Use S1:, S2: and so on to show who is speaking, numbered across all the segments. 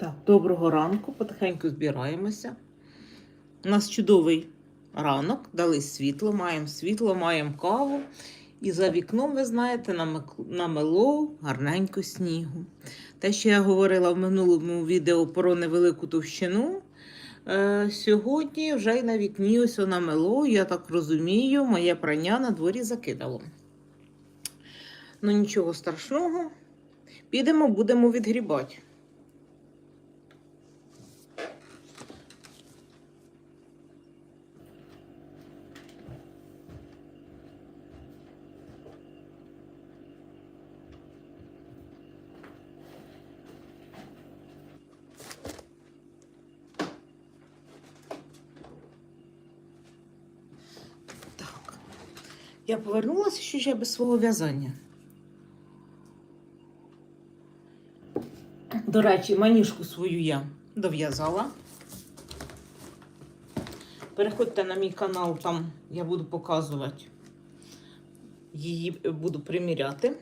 S1: Так, доброго ранку, потихеньку збираємося. У нас чудовий ранок, дали світло, маємо світло, маємо каву. І за вікном, ви знаєте, намело гарненько снігу. Те, що я говорила в минулому відео про невелику товщину, е, сьогодні вже й на вікні ось намело, я так розумію, моє прання на дворі закидало. Ну нічого страшного. Підемо, будемо відгрібати. Я повернулася що ще без свого в'язання. До речі, маніжку свою я дов'язала. Переходьте на мій канал, там я буду показувати. Її буду приміряти.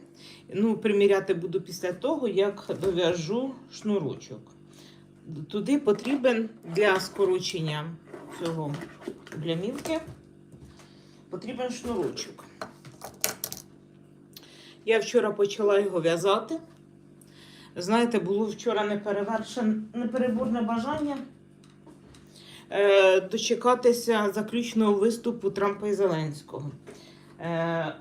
S1: Ну, приміряти буду після того, як дов'яжу шнурочок. Туди потрібен для скорочення цього плямівки потрібен шнурочок. Я вчора почала його в'язати. Знаєте, було вчора непереборне бажання е, дочекатися заключного виступу Трампа і Зеленського. Е,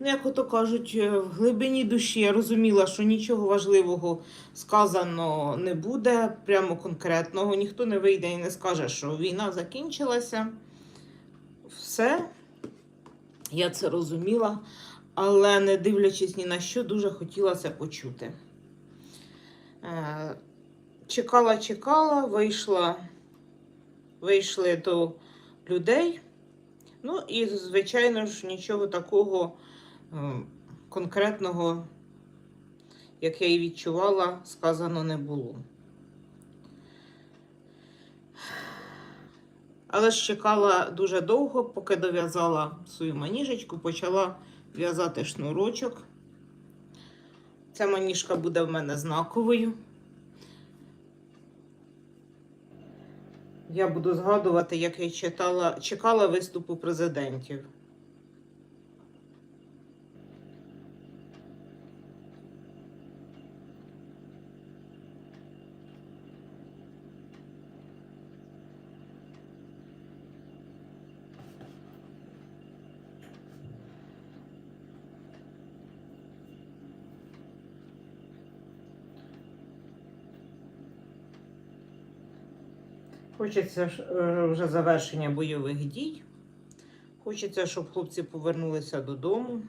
S1: ну, як ото кажуть, е, в глибині душі я розуміла, що нічого важливого сказано не буде, прямо конкретного. Ніхто не вийде і не скаже, що війна закінчилася. Все, я це розуміла, але не дивлячись ні на що, дуже хотіла це почути. Е, Чекала, чекала, вийшла, вийшли до людей. Ну і, звичайно ж, нічого такого е, конкретного, як я і відчувала, сказано не було. Але ж чекала дуже довго, поки дов'язала свою маніжечку, почала в'язати шнурочок. Ця маніжка буде в мене знаковою. Я буду згадувати, як я читала, чекала виступу президентів. Хочеться е, вже завершення бойових дій. Хочеться, щоб хлопці повернулися додому.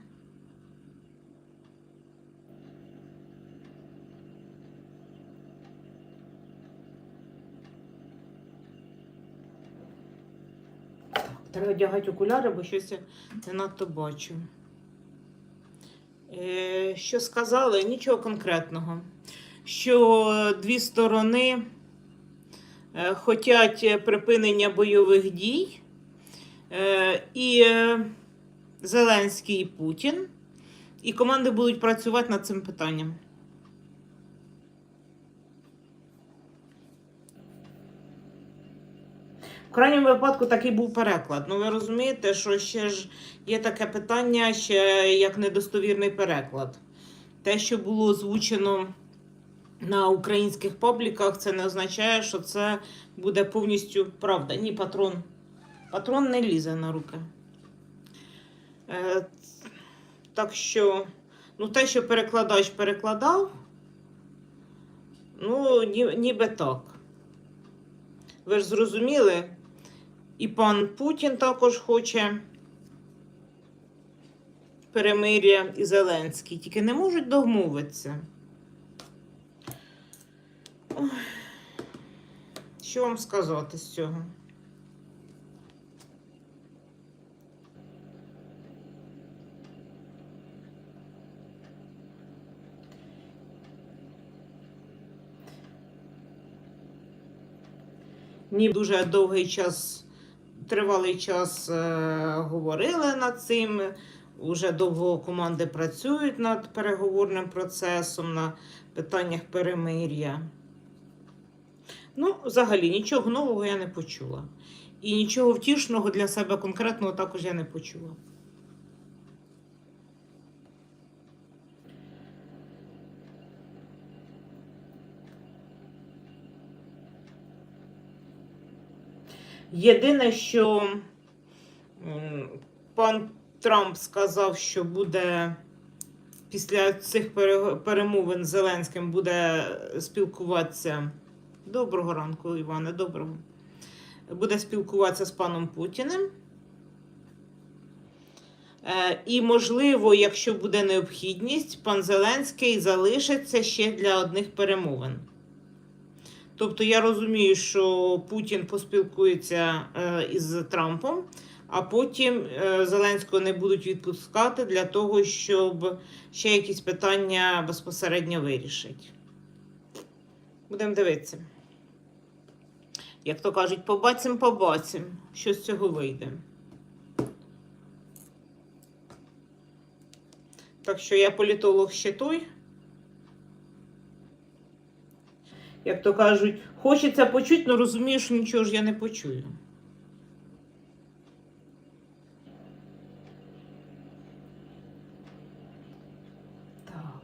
S1: Треба одягати окуляри, бо щось я не надто бачу. Е, що сказали? Нічого конкретного. Що дві сторони е, хочуть припинення бойових дій. Е, і е, Зеленський і Путін. І команди будуть працювати над цим питанням. В крайньому випадку такий був переклад. Ну, ви розумієте, що ще ж є таке питання, ще як недостовірний переклад. Те, що було озвучено на українських пабліках, це не означає, що це буде повністю правда. Ні, патрон. Патрон не лізе на руки. Е, так що, ну, те, що перекладач перекладав, ну, ні, ніби так. Ви ж зрозуміли, і пан Путін також хоче перемир'я і Зеленський, тільки не можуть домовитися. Ой, Що вам сказати з цього? Ні, дуже довгий час, тривалий час е, говорили над цим. Уже довго команди працюють над переговорним процесом на питаннях перемир'я. Ну, взагалі, нічого нового я не почула. І нічого втішного для себе конкретного також я не почула. Єдине, що пан Трамп сказав, що буде після цих перемовин з Зеленським буде спілкуватися. Доброго ранку, Іване, доброго. Буде спілкуватися з паном Путіним. Е, І, можливо, якщо буде необхідність, пан Зеленський залишиться ще для одних перемовин. Тобто я розумію, що Путін поспілкується е, із Трампом, а потім е, Зеленського не будуть відпускати для того, щоб ще якісь питання безпосередньо вирішити. Будемо дивитися. Як то кажуть, побачимо, побачимо, що з цього вийде. Так що я політолог ще той. Як то кажуть, хочеться почути, але розумію, що нічого ж я не почую. Так.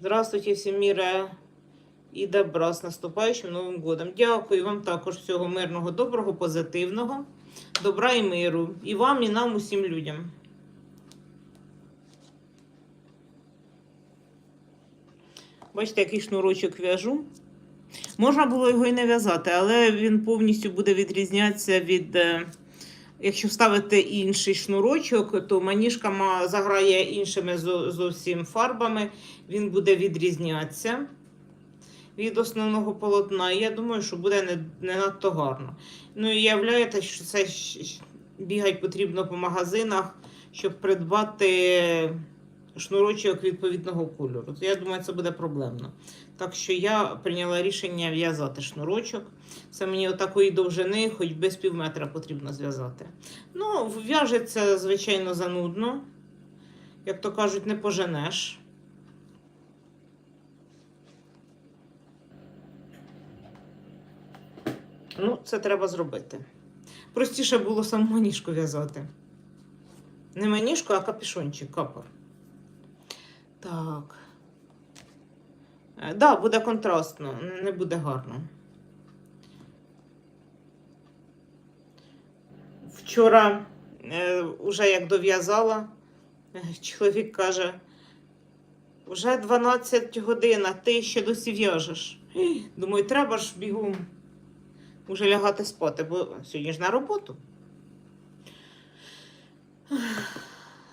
S1: Здравствуйте, всім міра і добра з наступаючим Новим годом. Дякую вам також всього мирного, доброго, позитивного, добра і миру. І вам, і нам, усім людям. Бачите, який шнурочок в'яжу. Можна було його і не в'язати, але він повністю буде відрізнятися від. е, Якщо вставити інший шнурочок, то маніжка заграє іншими зовсім фарбами, він буде відрізнятися від основного полотна. Я думаю, що буде не, не надто гарно. Ну і являєте, що це бігати потрібно по магазинах, щоб придбати шнурочок відповідного кольору. То я думаю, це буде проблемно. Так що я прийняла рішення в'язати шнурочок. Це мені отакої довжини, хоч без пів метра потрібно зв'язати. Ну, в'яжеться, звичайно, занудно. Як то кажуть, не поженеш. Ну, це треба зробити. Простіше було саму маніжку в'язати. Не маніжку, а капюшончик, капор. Так. Так, да, буде контрастно, не буде гарно. Вчора, е, уже як дов'язала, е, чоловік каже: вже 12 годин, а ти ще досі в'яжеш. Думаю, треба ж бігом уже лягати спати, бо сьогодні ж на роботу.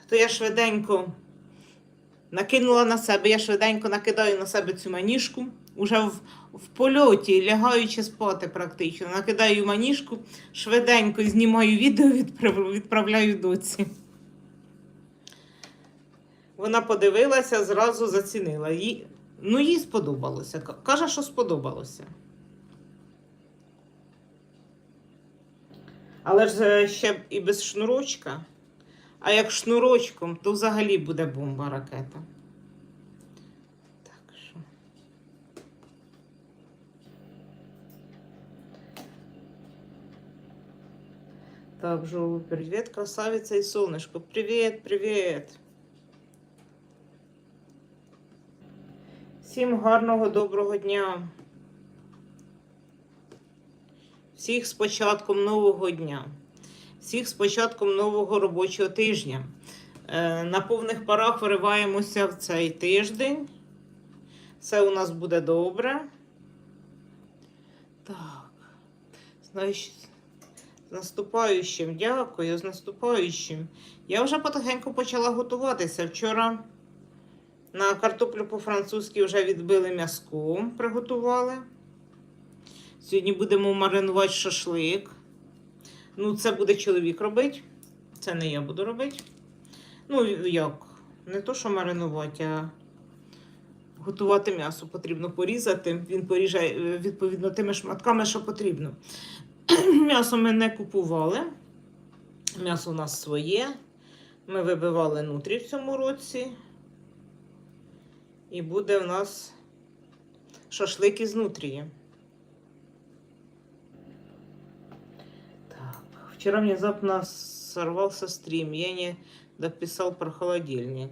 S1: То я швиденько накинула на себе, я швиденько накидаю на себе цю маніжку. Уже в, в польоті, лягаючи спати практично. Накидаю маніжку, швиденько знімаю відео, відправляю доці. Вона подивилася, зразу зацінила. Їй, ну, їй сподобалося. Каже, що сподобалося. Але ж е, ще і без шнурочка. А як шнурочком, то взагалі буде бомба ракета. Так що. Так, Жову, привіт, красавиця і сонечко. Привіт, привіт. Всім гарного доброго дня. Всіх з початком нового дня. Всіх з початком нового робочого тижня. Е, На повних парах вириваємося в цей тиждень. Все у нас буде добре. Так. Значить, з наступаючим, дякую, з наступаючим. Я вже потихеньку почала готуватися. Вчора на картоплю по-французьки вже відбили м'язко, приготували. Сьогодні будемо маринувати шашлик. Ну, це буде чоловік робити. Це не я буду робити. Ну, як? Не то, що маринувати, а готувати м'ясо потрібно порізати. Він поріже е, відповідно тими шматками, що потрібно. М'ясо ми не купували. М'ясо у нас своє. Ми вибивали нутрі в цьому році. І буде у нас шашлик із нутрії. Вчера внезапно сорвался стрим. Я не дописал про холодильник.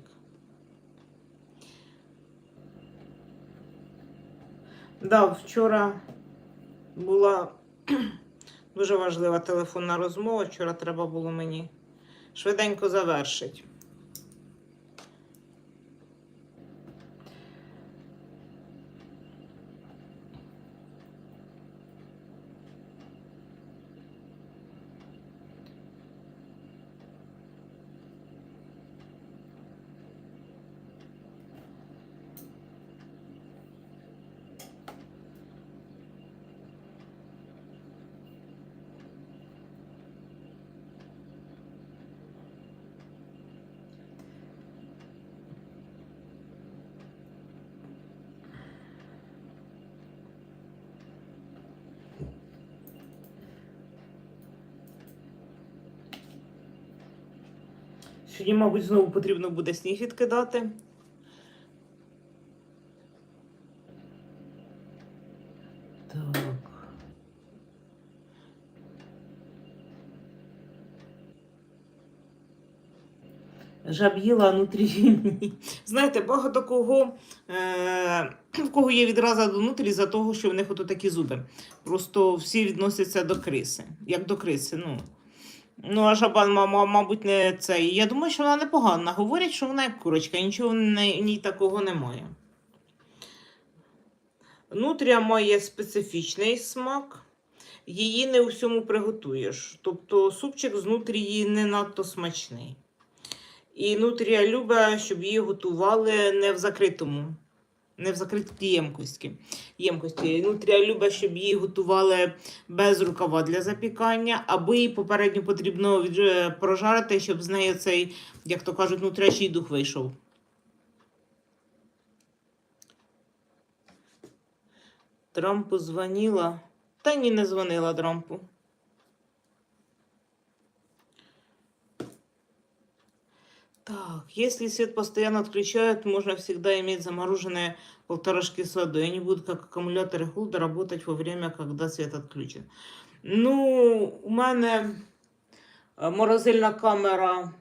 S1: Да, вчора була дуже важлива телефонна розмова. Вчора треба було мені швиденько завершити. Сьогодні, мабуть, знову потрібно буде сніг відкидати. Так. Жаб'їла нутрі. Знаєте, багато кого, е- в кого є відраза до нутрі за того, що в них ото такі зуби. Просто всі відносяться до криси. Як до криси. ну. Ну, а жаба, мабуть, не це. Я думаю, що вона непогана. Говорять, що вона як курочка, нічого в ній такого немає. Нутрія має специфічний смак, її не у всьому приготуєш. Тобто супчик з нутрії не надто смачний. І нутрія любить, щоб її готували не в закритому, не в закритій ємкості. ємкості. Нутрія любить, щоб її готували без рукава для запікання, або її попередньо потрібно е, прожарити, щоб з неї цей, як то кажуть, нутрячий дух вийшов. Трампу дзвонила. Та ні, не дзвонила Трампу. Так, если свет постоянно отключают, можно всегда иметь замороженные полторашки с водой. Они будут как аккумуляторы холода работать во время, когда свет отключен. Ну, у мене е, морозильна камера,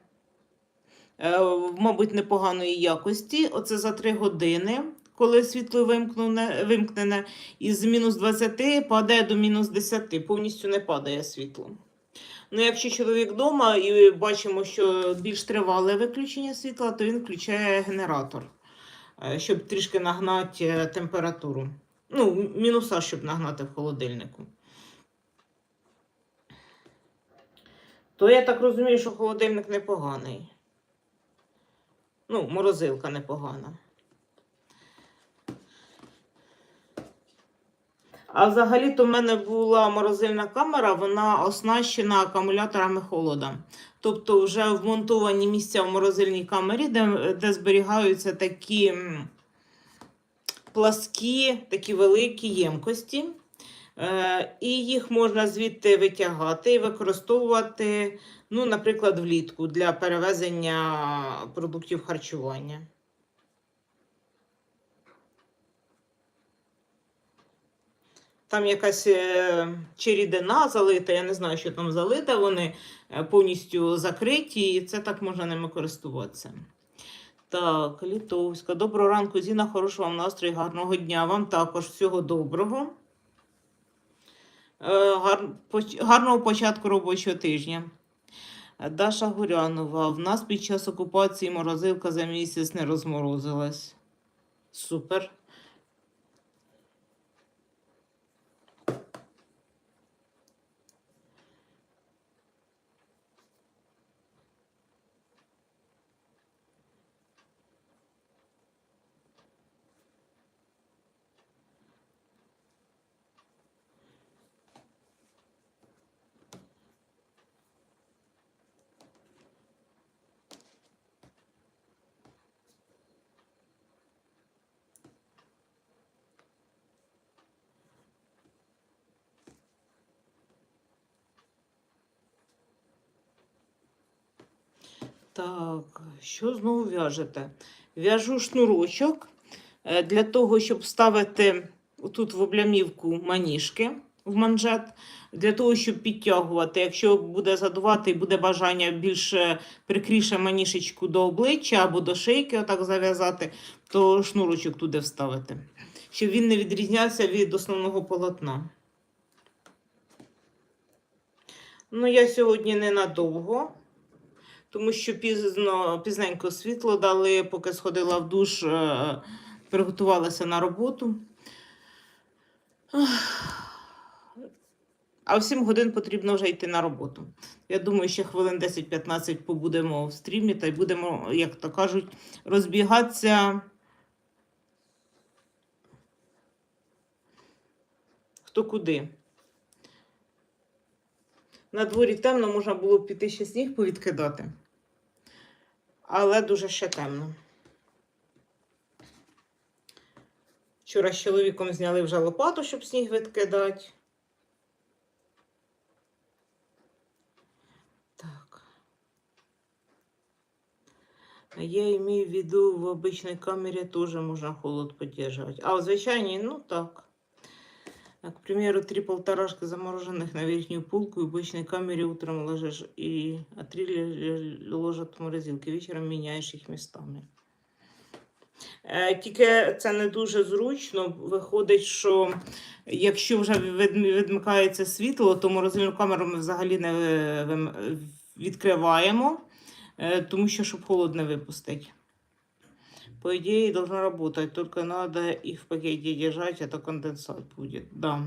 S1: е, мабуть, непоганої якості. Оце за 3 години, коли світло вимкнене, із мінус 20 падає до мінус 10, повністю не падає світло. Ну, якщо чоловік вдома і бачимо, що більш тривале виключення світла, то він включає генератор, е, щоб трішки нагнати е, температуру. Ну, мінуса, щоб нагнати в холодильнику. То я так розумію, що холодильник непоганий. Ну, морозилка непогана. А взагалі-то в мене була морозильна камера, вона оснащена акумуляторами холода. Тобто вже вмонтовані місця в морозильній камері, де, де зберігаються такі пласкі, такі великі ємкості. Е, і їх можна звідти витягати і використовувати, ну, наприклад, влітку для перевезення продуктів харчування. Там якась е, чи рідина залита, я не знаю, що там залита, вони е, повністю закриті, і це так можна ними користуватися. Так, Літовська. Доброго ранку, Зіна, хорошого вам настрою, гарного дня. Вам також всього доброго. Е, гар- Гарного початку робочого тижня. Даша Гурянова. В нас під час окупації морозилка за місяць не розморозилась. Супер. Так, що знову в'яжете? В'яжу шнурочок е, для того, щоб вставити тут в облямівку маніжки. в манжет для того, щоб підтягувати. Якщо буде задувати і буде бажання більше прикріше манішечку до обличчя або до шийки, отак зав'язати, то шнурочок туди вставити, щоб він не відрізнявся від основного полотна. Ну, я сьогодні ненадовго, тому що пізно, пізненько світло дали, поки сходила в душ, е, приготувалася на роботу. А в 7 годин потрібно вже йти на роботу. Я думаю, ще хвилин 10-15 побудемо в стрімі та й будемо, як то кажуть, розбігатися. Хто куди. На дворі темно, можна було піти ще сніг повідкидати. Але дуже ще темно. Вчора з чоловіком зняли вже лопату, щоб сніг відкидати. Так. Я имею в виду, в обычной камере тоже можно холод поддерживать. А в звичайній, ну так. К примеру, три полторашки замороженных на верхнюю полку, и в обычной камере утром ложишь, и, а три ложат в морозилке, вечером меняешь их местами. Е, Тільки це не дуже зручно. Виходить, що якщо вже відмикається світло, то морозильну камеру ми взагалі не відкриваємо, е, тому що щоб холод не випустити. По идее, должна работать, только надо их в пакете держать, это конденсат будет. Да.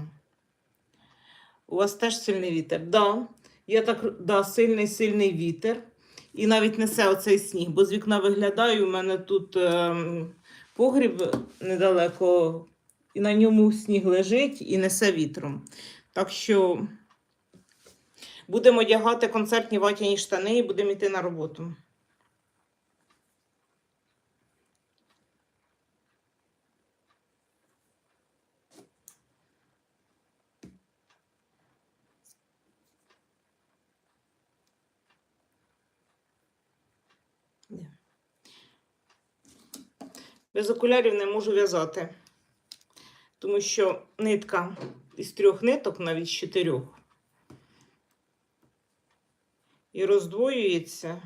S1: У вас теж сильний вітер? Да. Я так, да, сильний, сильний вітер. І навіть несе оцей сніг, бо з вікна виглядаю, у мене тут ем, погріб недалеко, і на ньому сніг лежить і несе вітром. Так що будемо одягати концертні ватяні штани і будемо йти на роботу. Ні. Без окулярів не можу в'язати, тому що нитка із трьох ниток, навіть з чотирьох, і роздвоюється.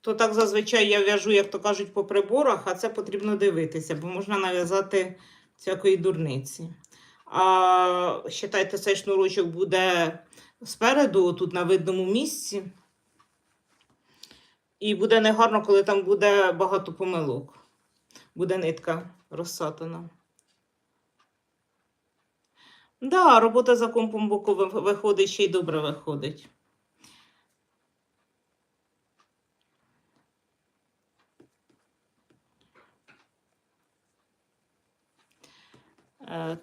S1: То так зазвичай я в'яжу, як то кажуть, по приборах, а це потрібно дивитися, бо можна нав'язати всякої дурниці. А считайте, цей шнурочок буде спереду, тут на видному місці. І буде негарно, коли там буде багато помилок. Буде нитка розсатана. Да, робота за компом боку виходить ще й добре виходить.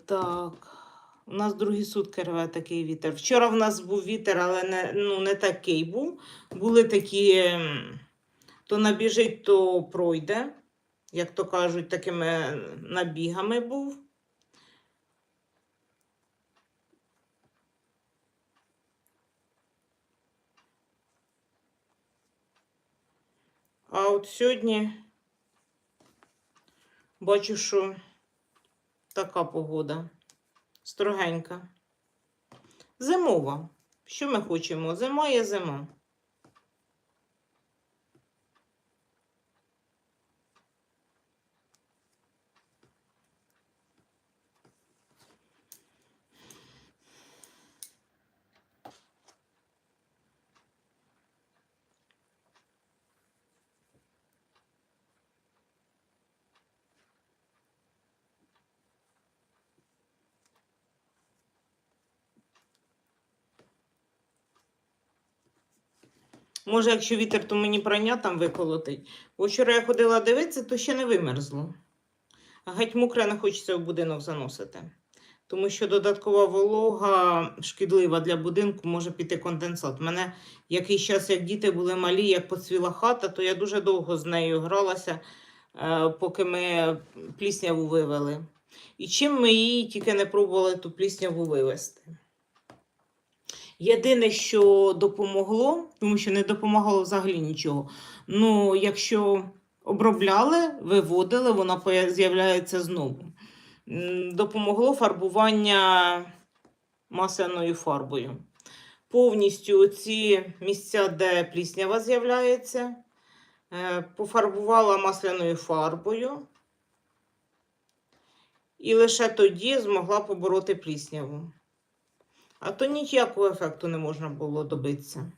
S1: Так. У нас другі сутки рве такий вітер. Вчора в нас був вітер, але не, ну, не такий був. Були такі, ем, то набіжить, то пройде. Як то кажуть, такими набігами був. А от сьогодні бачу, що така погода. Строгенька. Зимова. Що ми хочемо? Зима є зима. Може, якщо вітер, то мені прання там виколотить. Бо вчора я ходила дивитися, то ще не вимерзло. Геть мокре не хочеться в будинок заносити. Тому що додаткова волога шкідлива для будинку, може піти конденсат. У мене якийсь час, як діти були малі, як поцвіла хата, то я дуже довго з нею гралася, е, поки ми плісняву вивели. І чим ми її тільки не пробували ту плісняву вивести. Єдине, що допомогло, тому що не допомагало взагалі нічого. Ну, якщо обробляли, виводили, вона з'являється знову. Допомогло фарбування масляною фарбою. Повністю ці місця, де пліснява з'являється, е, пофарбувала масляною фарбою. І лише тоді змогла побороти плісняву. А то ніякого ефекту не можна було добитися.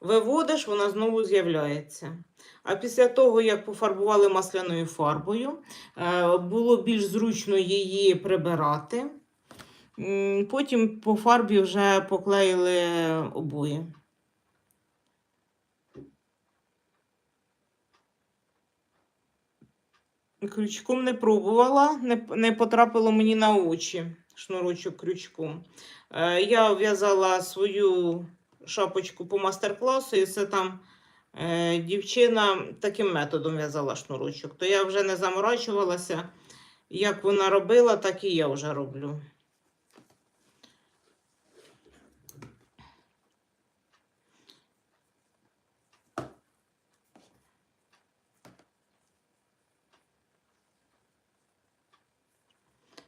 S1: Виводиш, вона знову з'являється. А після того, як пофарбували масляною фарбою, е, було більш зручно її прибирати. Потім по фарбі вже поклеїли обої. Крючком не пробувала, не потрапило мені на очі шнурочок крючком. Е, я в'язала свою шапочку по мастер-класу, і це там е, дівчина таким методом в'язала шнурочок. То я вже не заморачувалася. Як вона робила, так і я вже роблю.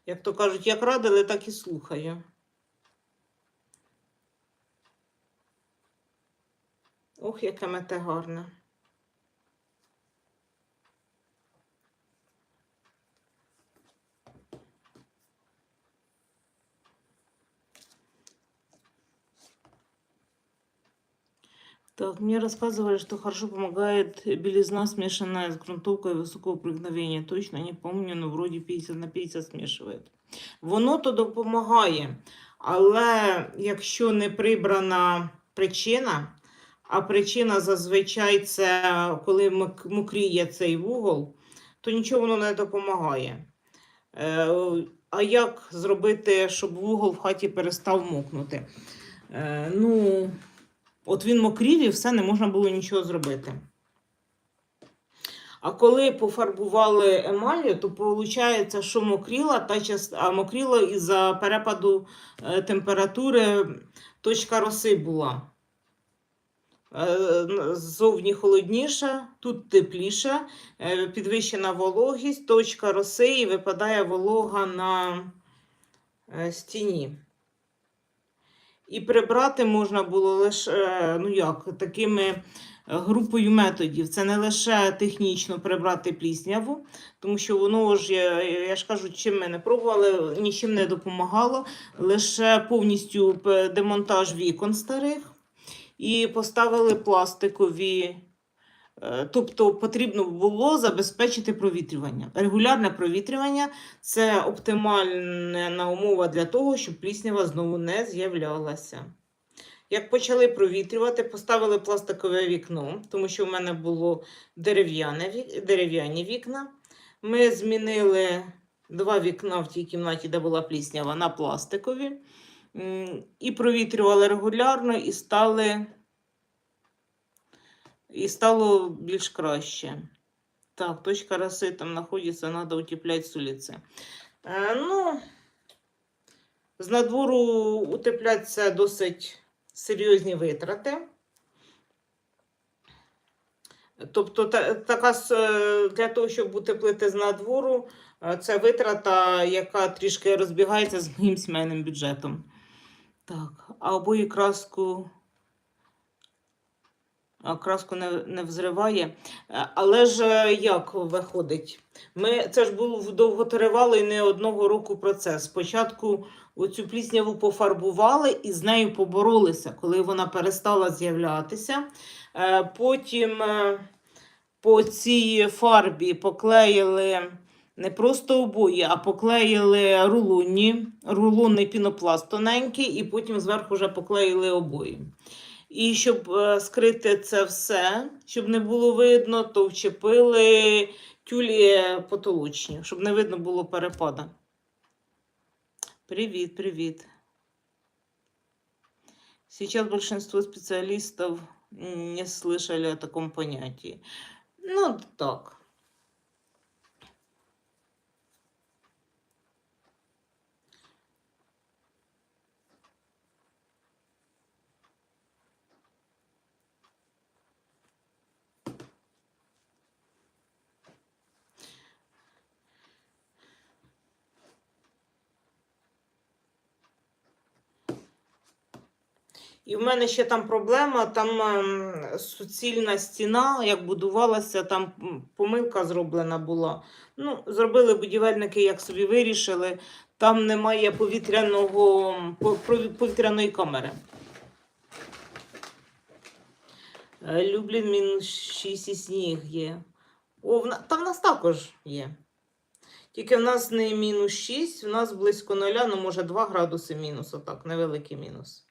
S1: Як то кажуть, як радили, так і слухаю. Ох, яке мете гарне. Так, мне рассказывали, что хорошо помогает белизна, смешанная с грунтовкой высокого проникновения. Точно не помню, но вроде 50 на 50 смішують. Воно то допомагає, але якщо не прибрана причина, а причина зазвичай це коли мокріє цей вугол, то нічого воно не допомагає. Е, А як зробити, щоб вугол в хаті перестав мокнути? Е, Ну, От він мокрів і все, не можна було нічого зробити. А коли пофарбували емалью, то виходить, що мокріла, та част... а мокріло із-за перепаду е, температури точка роси була. Е, Ззовні холодніше, тут тепліше, підвищена вологість, точка роси і випадає волога на е, стіні. І прибрати можна було лише е, ну як, такими е, групою методів. Це не лише технічно прибрати плісняву, тому що воно ж, я, ж кажу, чим ми не пробували, нічим не допомагало. Лише повністю демонтаж вікон старих і поставили пластикові. Е, Тобто потрібно було забезпечити провітрювання. Регулярне провітрювання це оптимальна умова для того, щоб пліснява знову не з'являлася. Як почали провітрювати, поставили пластикове вікно, тому що в мене було дерев'яні вікна. Ми змінили два вікна в тій кімнаті, де була пліснява, на пластикові. І провітрювали регулярно, і стали і стало більш краще. Так, точка росы там находится, надо утеплять с улицы. Е, ну, з надвору утеплять це досить серйозні витрати. Тобто, та, така е, для того, щоб утеплити з надвору, е, це витрата, яка трішки розбігається з моїм сімейним бюджетом. Так, а обої краску. Краску не, не взриває. Е, Але ж е, як виходить? Ми, це ж був довготривалий не одного року процес. Спочатку оцю плісняву пофарбували і з нею поборолися, коли вона перестала з'являтися. Е, Потім по цій фарбі поклеїли не просто обої, а поклеїли рулонні, рулонний пінопласт тоненький, і потім зверху вже поклеїли обої. І щоб е, скрити це все, щоб не було видно, то вчепили тюлі потолочні, щоб не видно було перепада. Привіт, привіт. Сейчас большинство специалистов не слышали о таком понятии. Ну, так. І в мене ще там проблема, там ем, суцільна стіна, як будувалася, там помилка зроблена була. Ну, зробили будівельники, як собі вирішили. Там немає повітряного, повітряної камери. Е, Люблін мінус 6 і сніг є. О. Та в нас також є. Тільки в нас не мінус 6, в нас близько нуля, ну може 2 градуси мінус, отак, невеликий мінус.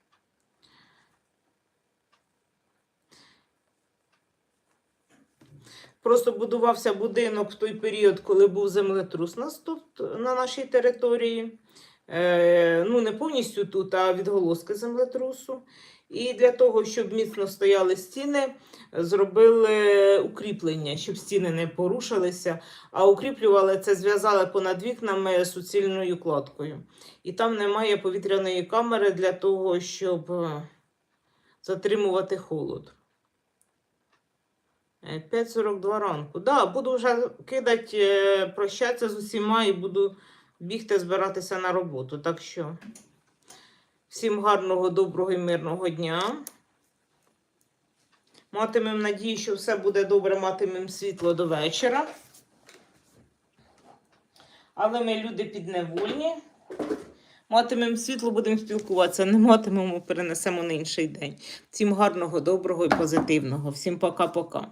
S1: Просто будувався будинок в той період, коли був землетрус тут, на нашій території. Е, ну, не повністю тут, а відголоски землетрусу. І для того, щоб міцно стояли стіни, зробили укріплення, щоб стіни не порушилися, а укріплювали це, зв'язали понад вікнами суцільною кладкою. І там немає повітряної камери для того, щоб е, затримувати холод. Е, 5.42 ранку. Да, буду вже кидати, е, прощатися з усіма і буду бігти збиратися на роботу. Так що всім гарного, доброго і мирного дня. Матимемо надію, що все буде добре, матимемо світло до вечора. Але ми люди підневольні. Матимемо світло, будемо спілкуватися. Не матимемо, перенесемо на інший день. Всім гарного, доброго і позитивного. Всім пока-пока.